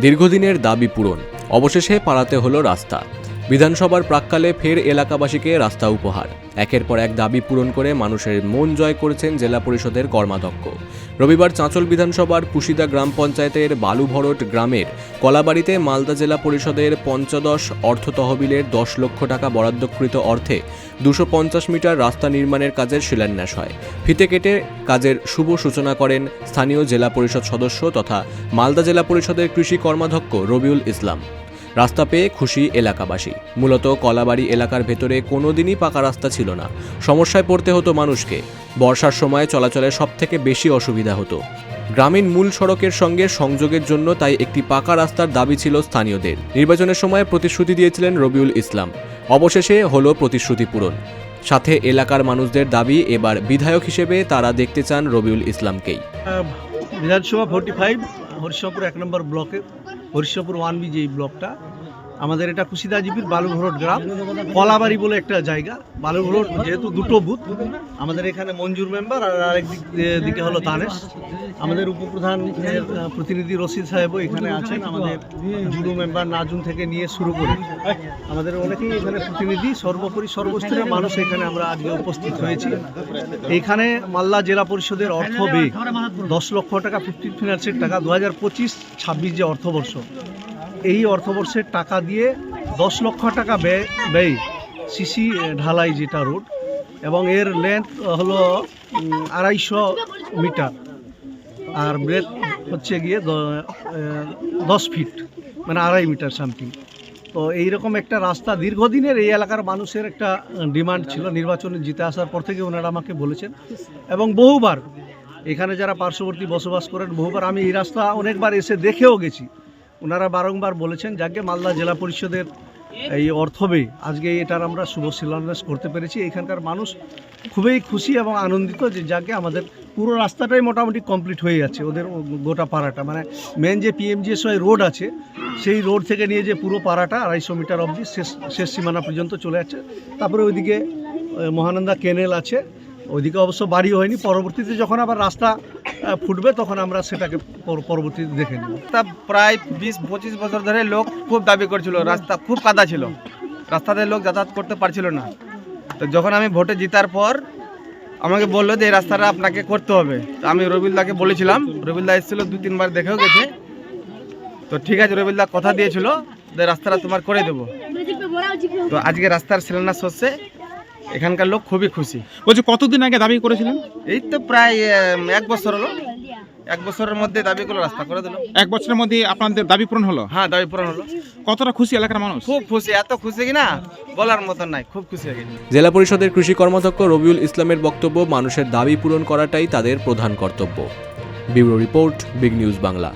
দীর্ঘদিনের দাবি পূরণ। অবশেষে পাড়াতে হলো রাস্তা। বিধানসভার প্রাককালে ফের এলাকাবাসীকে রাস্তা উপহার। একের পর এক দাবি পূরণ করে মানুষের মন জয় করেছেন জেলা পরিষদের কর্মাধ্যক্ষ। রবিবার চাঁচল বিধানসভার কুশিদা গ্রাম পঞ্চায়েতের বালুভরট গ্রামের কলাবাড়িতে মালদা জেলা পরিষদের পঞ্চদশ অর্থ তহবিলের দশ লক্ষ টাকা বরাদ্দকৃত অর্থে দুশো পঞ্চাশ মিটার রাস্তা নির্মাণের কাজের শিলান্যাস হয়। ফিতে কেটে কাজের শুভ সূচনা করেন স্থানীয় জেলা পরিষদ সদস্য তথা মালদা জেলা পরিষদের কৃষি কর্মাধ্যক্ষ রবিউল ইসলাম। রাস্তা পেয়ে খুশি এলাকাবাসী। মূলত কলাবাড়ি এলাকার ভেতরে কোনোদিনই পাকা রাস্তা ছিল না। সমস্যায় পড়তে হতো মানুষকে। বর্ষার সময় চলাচলে সবথেকে বেশি অসুবিধা হতো। গ্রামীণ মূল সড়কের সঙ্গে সংযোগের জন্য তাই একটি পাকা রাস্তার দাবি ছিল স্থানীয়দের। নির্বাচনের সময় প্রতিশ্রুতি দিয়েছিলেন রবিউল ইসলাম। অবশেষে হলো প্রতিশ্রুতি পূরণ। সাথে এলাকার মানুষদের দাবি, এবার বিধায়ক হিসেবে তারা দেখতে চান রবিউল ইসলামকেই। বিধানসভা ফোর্টি ফাইভ হরিশপুর এক নম্বর ব্লকে। হরিশপুর ওয়ান বি যে ব্লকটা আমাদের এটা কুশিদাজিপির বালুঘরট গ্রাম, কলাবাড়ি বলে একটা জায়গা। বালুঘরট যেহেতু দুটো বুথ, আমাদের এখানে মঞ্জুর মেম্বার আর আরেক দিকে হলো তানেশ আমাদের উপপ্রধান প্রতিনিধি রশিদ সাহেবও এখানে আছেন, আমাদের জুডু মেম্বার নাজুন থেকে নিয়ে শুরু করে। আমাদের অনেকেই এখানে প্রতিনিধি, সর্বোপরি সর্বস্তরের মানুষ এখানে আমরা আজকে উপস্থিত হয়েছি। এখানে মালদা জেলা পরিষদের অর্থ ব্যয়, দশ লক্ষ টাকা ফিফটি ফিনান্সের টাকা, দু হাজার পঁচিশ, ছাব্বিশ যে অর্থবর্ষ। এই অর্থবর্ষের টাকা দিয়ে দশ লক্ষ টাকা ব্যয় ব্যয়, সিসি ঢালাই যেটা রোড, এবং এর লেন্থ হলো আড়াইশো মিটার। আর ব্রেথ হচ্ছে গিয়ে দশ ফিট মানে আড়াই মিটার সামথিং তো এইরকম একটা রাস্তা দীর্ঘদিনের এই এলাকার মানুষের একটা ডিমান্ড ছিল, নির্বাচনে জিতে আসার পর থেকে ওনারা আমাকে বলেছেন। এবং বহুবার, এখানে যারা পার্শ্ববর্তী বসবাস করেন, বহুবার আমি এই রাস্তা অনেকবার এসে দেখেও গেছি। ওনারা বারংবার বলেছেন, যাকে মালদা জেলা পরিষদের এই অর্থবে আজকে এটার আমরা শুভ শিলান্যাস করতে পেরেছি। এখানকার মানুষ খুবই খুশি এবং আনন্দিত যে যাকে আমাদের পুরো রাস্তাটাই মোটামুটি কমপ্লিট হয়ে যাচ্ছে ওদের গোটা পাড়াটা। মানে মেন যে পিএমজিএসওয়াই রোড আছে, সেই রোড থেকে নিয়ে যে পুরো পাড়াটা আড়াইশো মিটার অবধি শেষ শেষ সীমানা পর্যন্ত চলে যাচ্ছে। তারপরে ওইদিকে মহানন্দা কেনেল আছে। ওইদিকে অবশ্য বাড়ি হয়নি, পরবর্তীতে যখন আবার রাস্তা ফুটবে তখন আমরা সেটাকে পরবর্তীতে দেখে নেব। তা প্রায় বিশ, পঁচিশ বছর ধরে লোক খুব দাবি করছিল, রাস্তা খুব কাদা ছিল। রাস্তাতে লোক যাতায়াত করতে পারছিল না। তো যখন আমি ভোটে জিতার পর আমাকে বলল যে এই রাস্তাটা আপনাকে করতে হবে। তো আমি রবিলদাকে বলেছিলাম, রবিলদা এসেছিল দু, তিনবার দেখেও গেছে। তো ঠিক আছে, রবিলদা কথা দিয়েছিল যে রাস্তাটা তোমার করে দেবো। তো আজকে রাস্তার শিলান্যাস হচ্ছে। এখানকার লোক খুবই খুশি। বলছি কতদিন আগে দাবি করেছিলেন? এই তো প্রায় এক বছর হলো। এক বছরের মধ্যে দাবি করল রাস্তা করে দিল। এক বছরের মধ্যে আপনাদের দাবি পূরণ হলো? হ্যাঁ দাবি পূরণ হলো। কতটা খুশি এলাকার মানুষ? খুব খুশি এত খুশি কিনা বলার মতন নাই খুব খুশি হয়ে গেছি। জেলা পরিষদের কৃষি কর্মাধ্যক্ষ রবিউল ইসলামের বক্তব্য মানুষের দাবি পূরণ করাটাই তাদের প্রধান কর্তব্য। Bureau report big news Bangla.